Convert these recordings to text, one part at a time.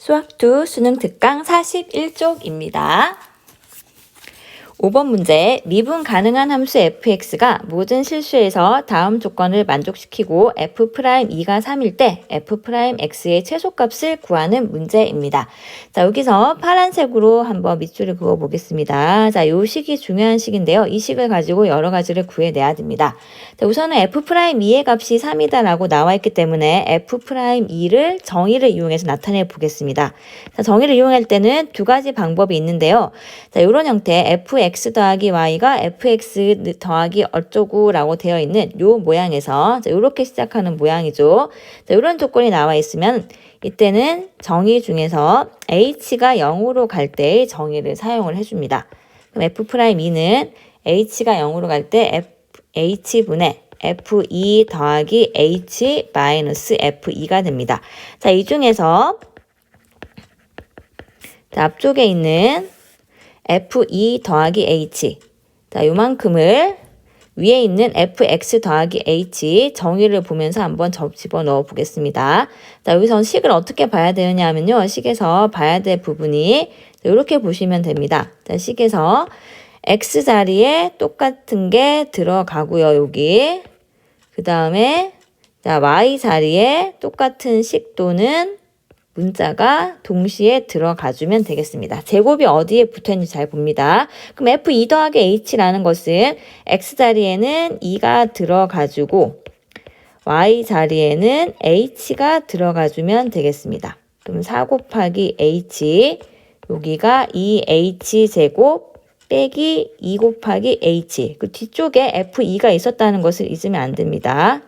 수학 2 수능 특강 41쪽입니다. 5번 문제 미분 가능한 함수 fx가 모든 실수에서 다음 조건을 만족시키고 f'2가 3일 때 f'x의 최소값을 구하는 문제입니다. 자 여기서 파란색으로 한번 밑줄을 그어 보겠습니다. 자 요 식이 중요한 식인데요. 이 식을 가지고 여러 가지를 구해내야 됩니다. 자, 우선은 f'2의 값이 3이다 라고 나와 있기 때문에 f'2를 정의를 이용해서 나타내 보겠습니다. 자, 정의를 이용할 때는 두 가지 방법이 있는데요. 자, 이런 형태 fx x 더하기 y가 fx 더하기 어쩌고라고 되어 있는 요 모양에서 자, 이렇게 시작하는 모양이죠. 자, 이런 조건이 나와 있으면 이때는 정의 중에서 h가 0으로 갈 때의 정의를 사용을 해 줍니다. 그럼 f'2는 h가 0으로 갈 때 h분의 f2 더하기 h 마이너스 f2가 됩니다. 자, 이 중에서 자, 앞쪽에 있는 f2 더하기 h. 자, 요만큼을 위에 있는 fx 더하기 h 정의를 보면서 한번 집어 넣어 보겠습니다. 자, 여기서 식을 어떻게 봐야 되느냐 하면요. 식에서 봐야 될 부분이 이렇게 보시면 됩니다. 자, 식에서 x 자리에 똑같은 게 들어가고요. 여기. 그 다음에 자, y 자리에 똑같은 식도는 문자가 동시에 들어가 주면 되겠습니다. 제곱이 어디에 붙어 있는지 잘 봅니다. 그럼 F2 더하기 H라는 것은 X 자리에는 2가 들어가 주고 Y 자리에는 H가 들어가 주면 되겠습니다. 그럼 4 곱하기 H 여기가 2H 제곱 빼기 2 곱하기 H 그 뒤쪽에 F2가 있었다는 것을 잊으면 안 됩니다.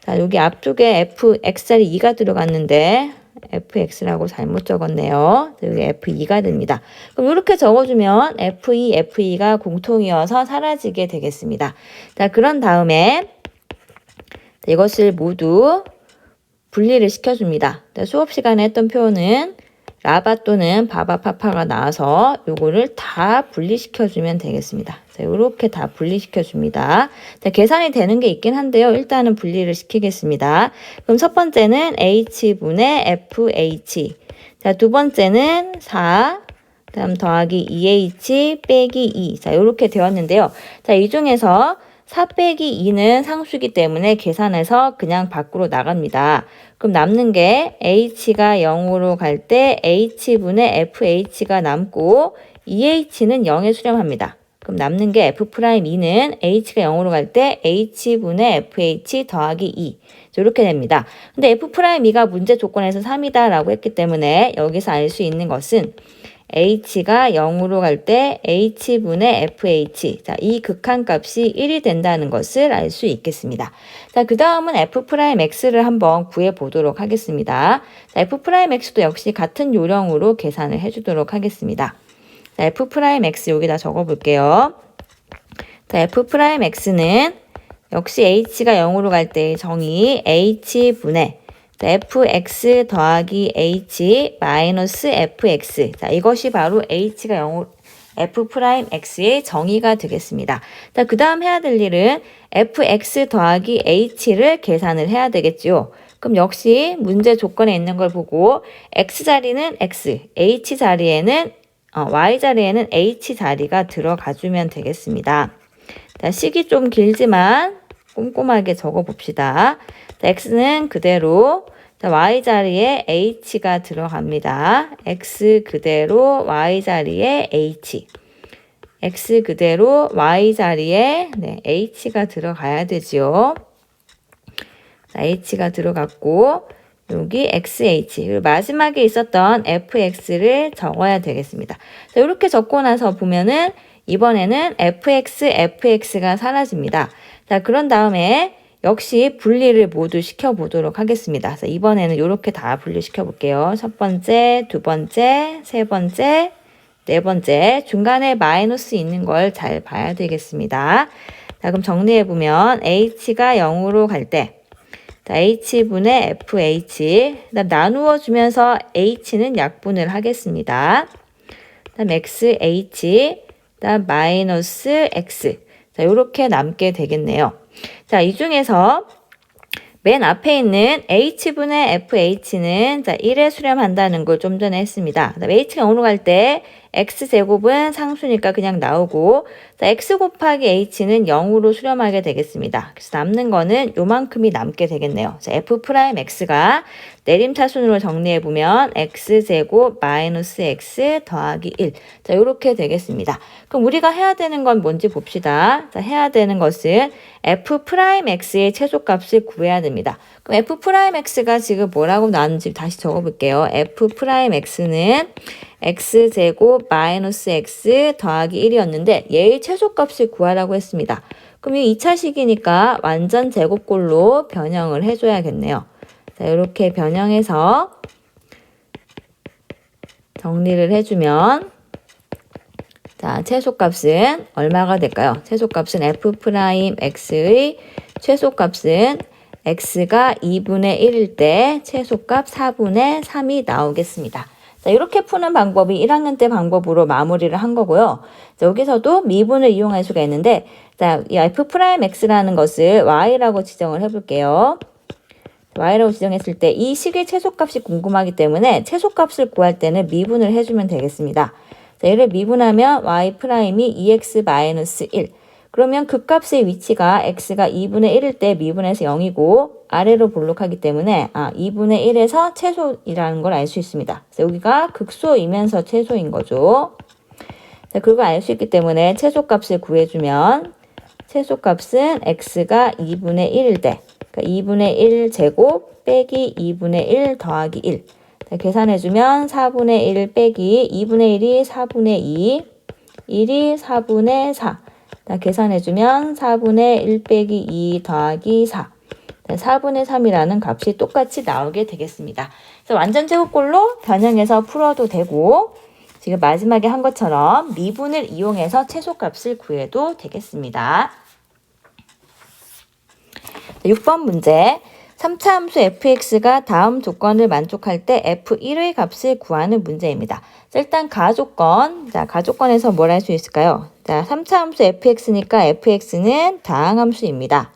자, 여기 앞쪽에 F, X자리 2가 들어갔는데 fx라고 잘못 적었네요. 여기 f2가 됩니다. 그럼 이렇게 적어주면 f2, f2가 공통이어서 사라지게 되겠습니다. 자, 그런 다음에 이것을 모두 분리를 시켜줍니다. 수업 시간에 했던 표현은 라바 또는 바바파파가 나와서 요거를 다 분리시켜주면 되겠습니다. 자, 요렇게 다 분리시켜줍니다. 자, 계산이 되는 게 있긴 한데요. 일단은 분리를 시키겠습니다. 그럼 첫 번째는 h분의 fh. 자, 두 번째는 4. 다음 더하기 2h 빼기 2. 자, 요렇게 되었는데요. 자, 이 중에서 4 빼기 2는 상수기 때문에 계산해서 그냥 밖으로 나갑니다. 그럼 남는 게 h가 0으로 갈 때 h분의 fh가 남고 2h는 0에 수렴합니다. 그럼 남는 게 f'2는 h가 0으로 갈 때 h분의 fh 더하기 2. 이렇게 됩니다. 근데 f'2가 문제 조건에서 3이다 라고 했기 때문에 여기서 알 수 있는 것은 h가 0으로 갈 때 h분의 fh. 자, 이 극한값이 1이 된다는 것을 알 수 있겠습니다. 자, 그 다음은 f'x를 한번 구해 보도록 하겠습니다. 자, f'x도 역시 같은 요령으로 계산을 해 주도록 하겠습니다. 자, f'x 여기다 적어 볼게요. 자, f'x는 역시 h가 0으로 갈 때의 정의 h분의 fx 더하기 h 마이너스 fx. 자, 이것이 바로 h가 0, f'x의 정의가 되겠습니다. 자, 그 다음 해야 될 일은 fx 더하기 h를 계산을 해야 되겠죠. 그럼 역시 문제 조건에 있는 걸 보고 x 자리는 x, h 자리에는 어, y 자리에는 h 자리가 들어가 주면 되겠습니다. 자, 식이 좀 길지만 꼼꼼하게 적어 봅시다. X는 그대로 자, y 자리에 h가 들어갑니다. x 그대로 y 자리에 h. x 그대로 y 자리에 네, h가 들어가야 되지요. 자, h가 들어갔고 여기 xh 그리고 마지막에 있었던 fx를 적어야 되겠습니다. 자, 이렇게 적고 나서 보면은 이번에는 fx, fx가 사라집니다. 자, 그런 다음에 역시 분리를 모두 시켜보도록 하겠습니다. 그래서 이번에는 이렇게 다 분리시켜 볼게요. 첫 번째, 두 번째, 세 번째, 네 번째. 중간에 마이너스 있는 걸 잘 봐야 되겠습니다. 자, 그럼 정리해보면 h가 0으로 갈 때, 자, h분의 fh, 그다음 나누어 주면서 h는 약분을 하겠습니다. 그다음 xh, 그다음 마이너스 x. 자, 이렇게 남게 되겠네요. 자, 이 중에서 맨 앞에 있는 h분의 fh는 자 1에 수렴한다는 걸 좀 전에 했습니다. 그다음에 h가 0으로 갈 때 x제곱은 상수니까 그냥 나오고 자, x 곱하기 h는 0으로 수렴하게 되겠습니다. 그래서 남는 거는 요만큼이 남게 되겠네요. 자, f 프라임 x가 내림차순으로 정리해 보면 x제곱 마이너스 x 더하기 1. 자, 요렇게 되겠습니다. 그럼 우리가 해야 되는 건 뭔지 봅시다. 자, 해야 되는 것은 f 프라임 x의 최소값을 구해야 됩니다. 그럼 f 프라임 x가 지금 뭐라고 나왔는지 다시 적어 볼게요. f 프라임 x는 x제곱 마이너스 x 더하기 1이었는데 얘의 최소값을 구하라고 했습니다. 그럼 이 2차식이니까 완전 제곱꼴로 변형을 해줘야겠네요. 자, 이렇게 변형해서 정리를 해주면 자, 최소값은 얼마가 될까요? 최소값은 f 프라임 x의 최소값은 x가 2분의 1일 때 최소값 4분의 3이 나오겠습니다. 자, 이렇게 푸는 방법이 1학년 때 방법으로 마무리를 한 거고요. 자, 여기서도 미분을 이용할 수가 있는데, 자, 이 f 프라임 x라는 것을 y라고 지정을 해볼게요. y라고 지정했을 때 이 식의 최소값이 궁금하기 때문에 최소값을 구할 때는 미분을 해주면 되겠습니다. 자, 얘를 미분하면 y 프라임이 2x-1. 그러면 그 값의 위치가 x가 2분의 1일 때 미분해서 0이고 아래로 볼록하기 때문에 아 2분의 1에서 최소이라는 걸 알 수 있습니다. 여기가 극소이면서 최소인 거죠. 자, 그걸 알 수 있기 때문에 최소값을 구해주면 최소값은 x가 2분의 1일 때 그러니까 2분의 1 제곱 빼기 2분의 1 더하기 1 자, 계산해주면 4분의 1 빼기 2분의 1이 4분의 2 1이 4분의 4 자, 계산해주면 4분의 1 빼기 2 더하기 4 4분의 3이라는 값이 똑같이 나오게 되겠습니다. 그래서 완전 제곱꼴로 변형해서 풀어도 되고 지금 마지막에 한 것처럼 미분을 이용해서 최소값을 구해도 되겠습니다. 6번 문제 3차 함수 fx가 다음 조건을 만족할 때 f1의 값을 구하는 문제입니다. 자, 일단 가조건, 자, 가조건에서 뭘 할 수 있을까요? 자, 3차 함수 fx니까 fx는 다항함수입니다.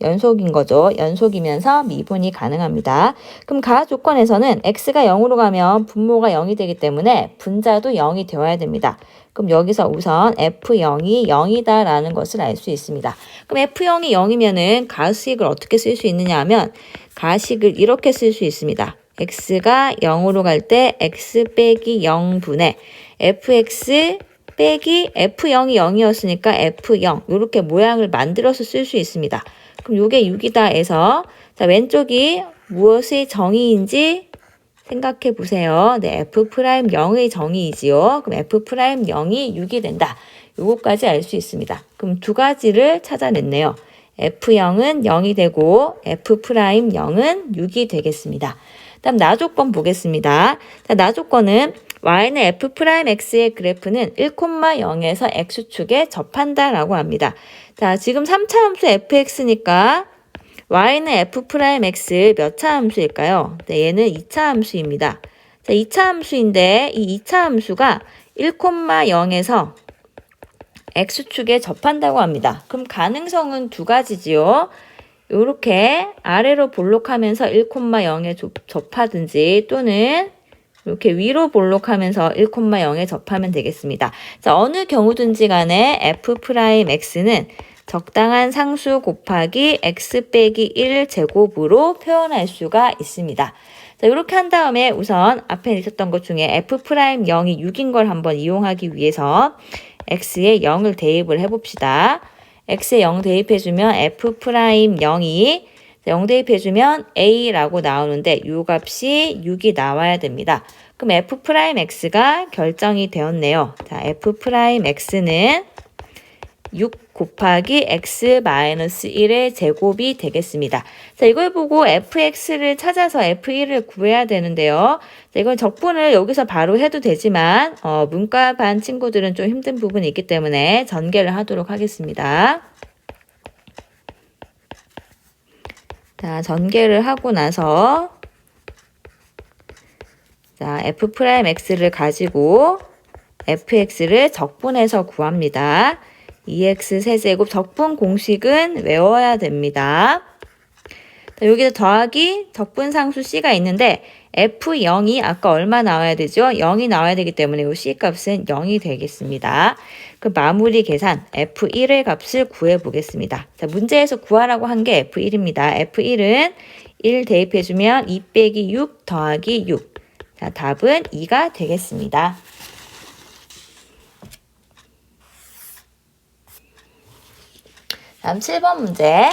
연속인 거죠. 연속이면서 미분이 가능합니다. 그럼 가 조건에서는 x가 0으로 가면 분모가 0이 되기 때문에 분자도 0이 되어야 됩니다. 그럼 여기서 우선 f0이 0이다라는 것을 알 수 있습니다. 그럼 f0이 0이면은 가식을 어떻게 쓸 수 있느냐 하면 가식을 이렇게 쓸 수 있습니다. x가 0으로 갈 때 x 빼기 0분의 fx 빼기 f0이 0이었으니까 f0 이렇게 모양을 만들어서 쓸 수 있습니다. 그럼 이게 6이다 해서 자 왼쪽이 무엇의 정의인지 생각해 보세요. 네, f 프라임 0의 정의이지요. 그럼 f 프라임 0이 6이 된다. 요거까지 알 수 있습니다. 그럼 두 가지를 찾아냈네요. f0은 0이 되고 f 프라임 0은 6이 되겠습니다. 다음 나 조건 보겠습니다. 자, 나 조건은 y는 f 프라임 x의 그래프는 1,0에서 x축에 접한다라고 합니다. 자, 지금 3차 함수 fx니까 y는 f 프라임 x 몇 차 함수일까요? 네, 얘는 2차 함수입니다. 자, 2차 함수인데 이 2차 함수가 1,0에서 x축에 접한다고 합니다. 그럼 가능성은 두 가지지요. 이렇게 아래로 볼록하면서 1,0에 접하든지 또는 이렇게 위로 볼록하면서 1,0에 접하면 되겠습니다. 자, 어느 경우든지 간에 f'x는 적당한 상수 곱하기 x 빼기 1 제곱으로 표현할 수가 있습니다. 자, 이렇게 한 다음에 우선 앞에 있었던 것 중에 f'0이 6인 걸 한번 이용하기 위해서 x에 0을 대입을 해봅시다. x에 0 대입해주면 f'0이 0 대입해주면 a라고 나오는데 이 값이 6이 나와야 됩니다. 그럼 f'x가 결정이 되었네요. 자, f'x는 6 곱하기 x-1의 제곱이 되겠습니다. 자, 이걸 보고 fx를 찾아서 f1을 구해야 되는데요. 자, 이건 적분을 여기서 바로 해도 되지만 어, 문과 반 친구들은 좀 힘든 부분이 있기 때문에 전개를 하도록 하겠습니다. 자, 전개를 하고 나서 자, f'x를 가지고 fx를 적분해서 구합니다. 2x 세제곱 적분 공식은 외워야 됩니다. 자, 여기서 더하기 적분 상수 C가 있는데 F0이 아까 얼마 나와야 되죠? 0이 나와야 되기 때문에 이 C 값은 0이 되겠습니다. 그 마무리 계산 F1의 값을 구해 보겠습니다. 자, 문제에서 구하라고 한 게 F1입니다. F1은 1 대입해 주면 2 빼기 6 더하기 6. 자, 답은 2가 되겠습니다. 다음 7번 문제.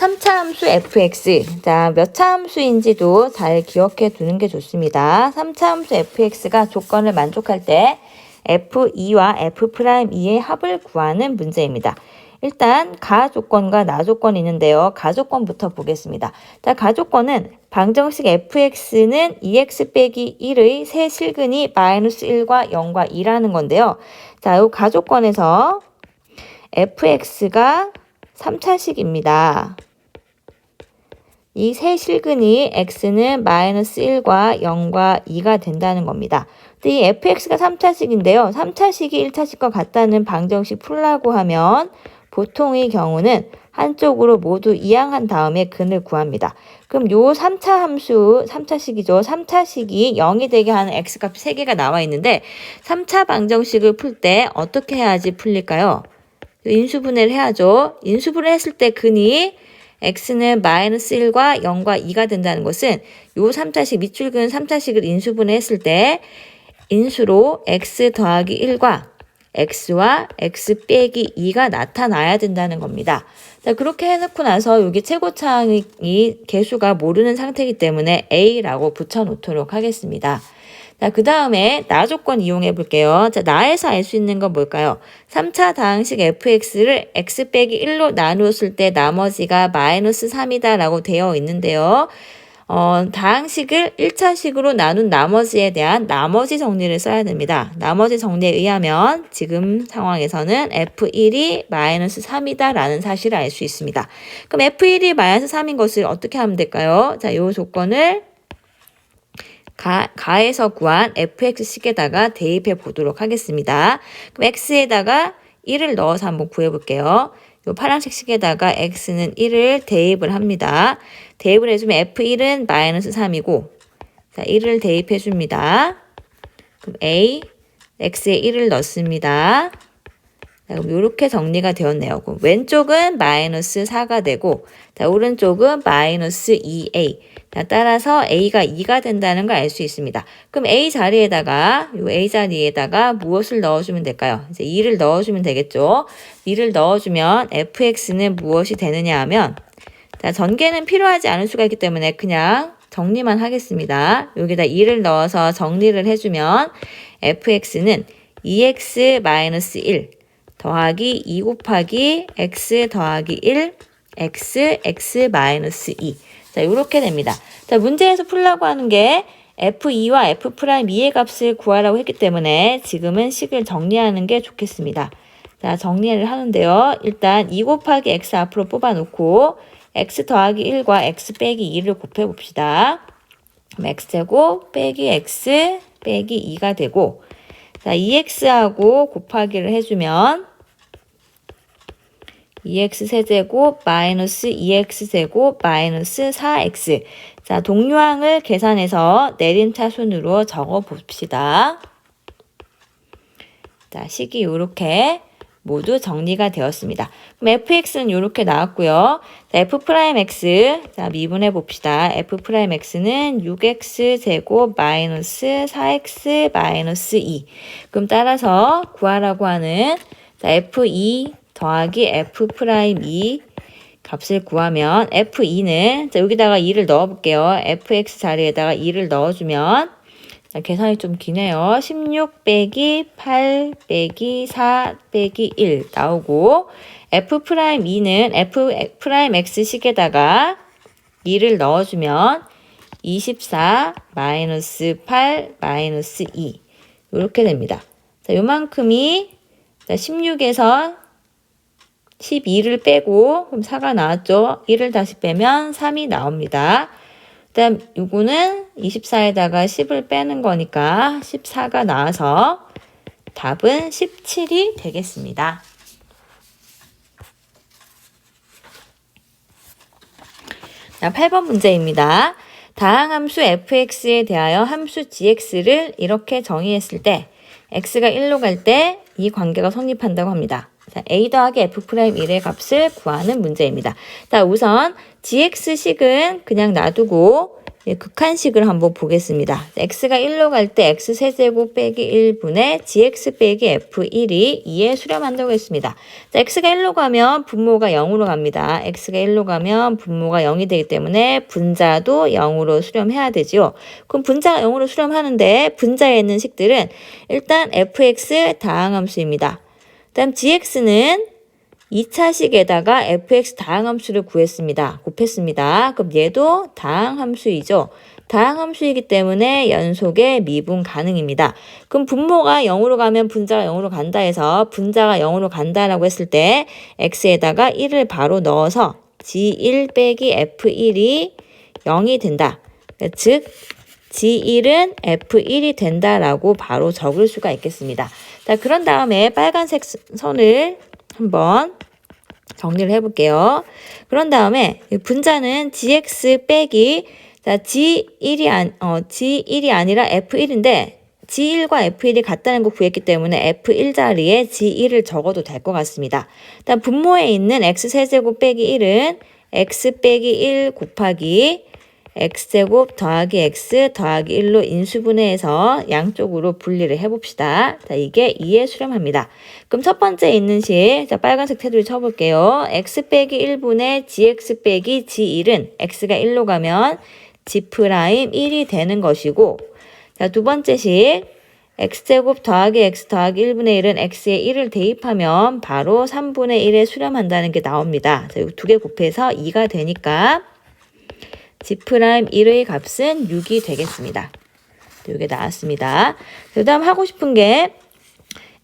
3차 함수 fx. 자, 몇 차 함수인지도 잘 기억해 두는 게 좋습니다. 3차 함수 fx가 조건을 만족할 때 f2와 f'2의 합을 구하는 문제입니다. 일단 가 조건과 나 조건이 있는데요. 가 조건부터 보겠습니다. 자, 가 조건은 방정식 fx는 2x 빼기 1의 세 실근이 마이너스 1과 0과 2라는 건데요. 자, 이 가조건에서 fx가 3차식입니다. 이 세 실근이 x는 마이너스 1과 0과 2가 된다는 겁니다. 근데 이 fx가 3차식인데요. 3차식이 1차식과 같다는 방정식 풀라고 하면 보통의 경우는 한쪽으로 모두 이항한 다음에 근을 구합니다. 그럼 요 3차 함수, 3차식이죠. 3차식이 0이 되게 하는 x값 3개가 나와 있는데 3차 방정식을 풀 때 어떻게 해야지 풀릴까요? 인수분해를 해야죠. 인수분해 했을 때 근이 x는 마이너스 1과 0과 2가 된다는 것은 요 3차식 밑줄근 3차식을 인수분해 했을 때 인수로 x 더하기 1과 x와 x 빼기 2가 나타나야 된다는 겁니다. 자, 그렇게 해놓고 나서 여기 최고차항이 개수가 모르는 상태이기 때문에 a라고 붙여놓도록 하겠습니다. 자, 그 다음에 나 조건 이용해 볼게요. 자, 나에서 알 수 있는 건 뭘까요? 3차 다항식 fx를 x 빼기 1로 나누었을 때 나머지가 마이너스 3이다 라고 되어 있는데요. 어, 다항식을 1차식으로 나눈 나머지에 대한 나머지 정리를 써야 됩니다. 나머지 정리에 의하면 지금 상황에서는 F1이 마이너스 3이다 라는 사실을 알 수 있습니다. 그럼 F1이 마이너스 3인 것을 어떻게 하면 될까요? 자, 이 조건을 가, 가에서 구한 fx식에다가 대입해 보도록 하겠습니다. 그럼 x에다가 1을 넣어서 한번 구해 볼게요. 요 파란색 식에다가 x는 1을 대입을 합니다. 대입을 해주면 f1은 마이너스 3이고 자 1을 대입해 줍니다. 그럼 a x에 1을 넣습니다. 자, 그럼 이렇게 정리가 되었네요. 그럼 왼쪽은 마이너스 4가 되고 자, 오른쪽은 마이너스 2a 자, 따라서 A가 2가 된다는 걸 알 수 있습니다. 그럼 A 자리에다가, 요 A 자리에다가 무엇을 넣어주면 될까요? 이제 2를 넣어주면 되겠죠? 2를 넣어주면 fx는 무엇이 되느냐 하면, 자, 전개는 필요하지 않을 수가 있기 때문에 그냥 정리만 하겠습니다. 여기다 2를 넣어서 정리를 해주면 fx는 2x-1 더하기 2 곱하기 x 더하기 1 x, x-2 자, 이렇게 됩니다. 자, 문제에서 풀라고 하는 게 f2와 f'2의 값을 구하라고 했기 때문에 지금은 식을 정리하는 게 좋겠습니다. 자, 정리를 하는데요. 일단 2 곱하기 x 앞으로 뽑아 놓고 x 더하기 1과 x 빼기 2를 곱해 봅시다. x제곱 빼기 x 빼기 2가 되고 자, 2x하고 곱하기를 해주면 2x 세제곱 마이너스 2x제곱 마이너스 4x 자 동류항을 계산해서 내림차순으로 적어 봅시다. 자 식이 이렇게 모두 정리가 되었습니다. 그럼 fx는 이렇게 나왔고요. 자, f'x 자 미분해 봅시다. f'x는 6x 제곱 마이너스 4x 마이너스 2 그럼 따라서 구하라고 하는 자, f2 더하기 f 프라임 2 값을 구하면 f2는 자, 여기다가 2를 넣어 볼게요. fx 자리에다가 2를 넣어주면 자, 계산이 좀 기네요. 16 빼기 8 빼기 4 빼기 1 나오고 f 프라임 2는 f 프라임 x 식에다가 2를 넣어주면 24 마이너스 8 마이너스 2 이렇게 됩니다. 자, 요만큼이 16에서 12를 빼고 그럼 4가 나왔죠. 1을 다시 빼면 3이 나옵니다. 그다음 요거는 24에다가 10을 빼는 거니까 14가 나와서 답은 17이 되겠습니다. 자, 8번 문제입니다. 다항함수 fx에 대하여 함수 gx를 이렇게 정의했을 때 x가 1로 갈 때 이 관계가 성립한다고 합니다. 자, a 더하기 f 프라임 1의 값을 구하는 문제입니다. 자, 우선 gx식은 그냥 놔두고 예, 극한식을 한번 보겠습니다. x가 1로 갈 때 x 세제곱 빼기 1분의 gx 빼기 f1이 2에 수렴한다고 했습니다. 자, x가 1로 가면 분모가 0으로 갑니다. x가 1로 가면 분모가 0이 되기 때문에 분자도 0으로 수렴해야 되죠. 그럼 분자가 0으로 수렴하는데 분자에 있는 식들은 일단 fx 다항함수입니다. 다음 gx는 2차식에다가 fx 다항함수를 구했습니다. 곱했습니다. 그럼 얘도 다항함수이죠. 다항함수이기 때문에 연속의 미분 가능입니다. 그럼 분모가 0으로 가면 분자가 0으로 간다 해서 분자가 0으로 간다라고 했을 때 x에다가 1을 바로 넣어서 g1 빼기 f1이 0이 된다. 즉 G1은 F1이 된다라고 바로 적을 수가 있겠습니다. 자, 그런 다음에 빨간색 선을 한번 정리를 해볼게요. 그런 다음에 분자는 GX 빼기 자, G1이, 안, 어, G1이 아니라 F1인데 G1과 F1이 같다는 거 구했기 때문에 F1 자리에 G1을 적어도 될 것 같습니다. 분모에 있는 X세제곱 빼기 1은 X 빼기 1 곱하기 x제곱 더하기 x 더하기 1로 인수분해해서 양쪽으로 분리를 해봅시다. 자, 이게 2에 수렴합니다. 그럼 첫 번째 있는 식, 자, 빨간색 테두리 쳐볼게요. x 빼기 1분의 gx 빼기 g1은 x가 1로 가면 g 프라임 1이 되는 것이고, 자, 두 번째 식, x제곱 더하기 x 더하기 1분의 1은 x에 1을 대입하면 바로 3분의 1에 수렴한다는 게 나옵니다. 자, 두개 곱해서 2가 되니까 G'1의 값은 6이 되겠습니다. 이게 나왔습니다. 그 다음 하고 싶은 게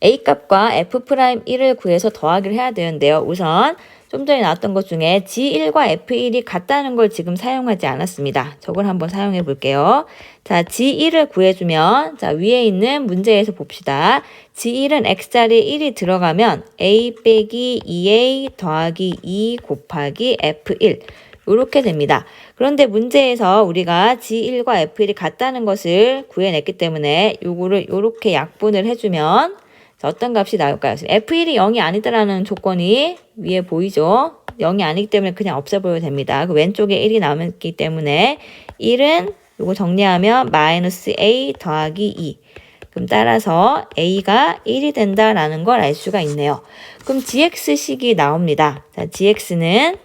A 값과 F'1을 구해서 더하기를 해야 되는데요. 우선 좀 전에 나왔던 것 중에 G1과 F1이 같다는 걸 지금 사용하지 않았습니다. 저걸 한번 사용해 볼게요. 자, G1을 구해주면, 자, 위에 있는 문제에서 봅시다. G1은 X자리에 1이 들어가면 A 빼기 2A 더하기 2 곱하기 F1. 이렇게 됩니다. 그런데 문제에서 우리가 G1과 F1이 같다는 것을 구해냈기 때문에 요거를 이렇게 약분을 해주면 어떤 값이 나올까요? F1이 0이 아니다라는 조건이 위에 보이죠? 0이 아니기 때문에 그냥 없애버려도 됩니다. 그 왼쪽에 1이 남았기 때문에 1은 요거 정리하면 마이너스 A 더하기 2. 그럼 따라서 A가 1이 된다라는 걸 알 수가 있네요. 그럼 GX식이 나옵니다. 자, GX는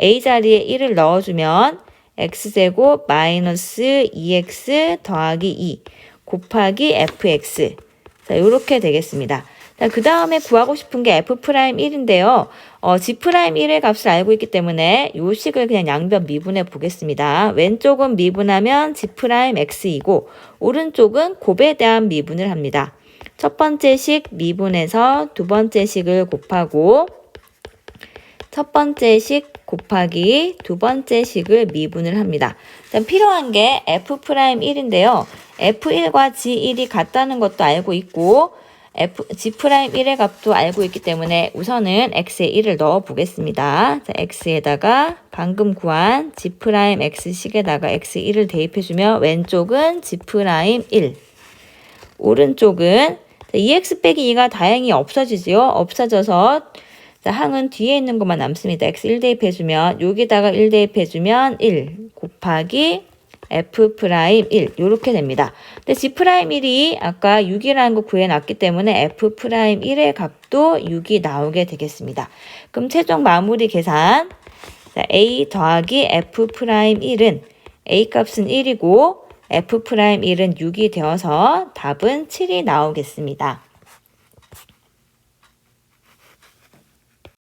a 자리에 1을 넣어주면 x제곱 마이너스 2x 더하기 2 곱하기 fx 자 이렇게 되겠습니다. 자, 그 다음에 구하고 싶은 게 f'1인데요. 어, g'1의 값을 알고 있기 때문에 요 식을 그냥 양변 미분해 보겠습니다. 왼쪽은 미분하면 g'x이고 오른쪽은 곱에 대한 미분을 합니다. 첫 번째 식 미분해서 두 번째 식을 곱하고 첫 번째 식 곱하기 두 번째 식을 미분을 합니다. 일단 필요한 게 f'1인데요. f1과 g1이 같다는 것도 알고 있고 f, g'1의 값도 알고 있기 때문에 우선은 x에 1을 넣어 보겠습니다. 자, x에다가 방금 구한 g'x식에다가 x 1을 대입해주면 왼쪽은 g'1 오른쪽은 2x 빼기 2가 다행히 없어지죠. 없어져서 자, 항은 뒤에 있는 것만 남습니다. x 1 대입 해주면 여기다가 1 대입 해주면 1 곱하기 f 프라임 1 이렇게 됩니다. 근데 g 프라임 1이 아까 6이라는 거 구해놨기 때문에 f 프라임 1의 값도 6이 나오게 되겠습니다. 그럼 최종 마무리 계산 자, a 더하기 f 프라임 1은 a 값은 1이고 f 프라임 1은 6이 되어서 답은 7이 나오겠습니다.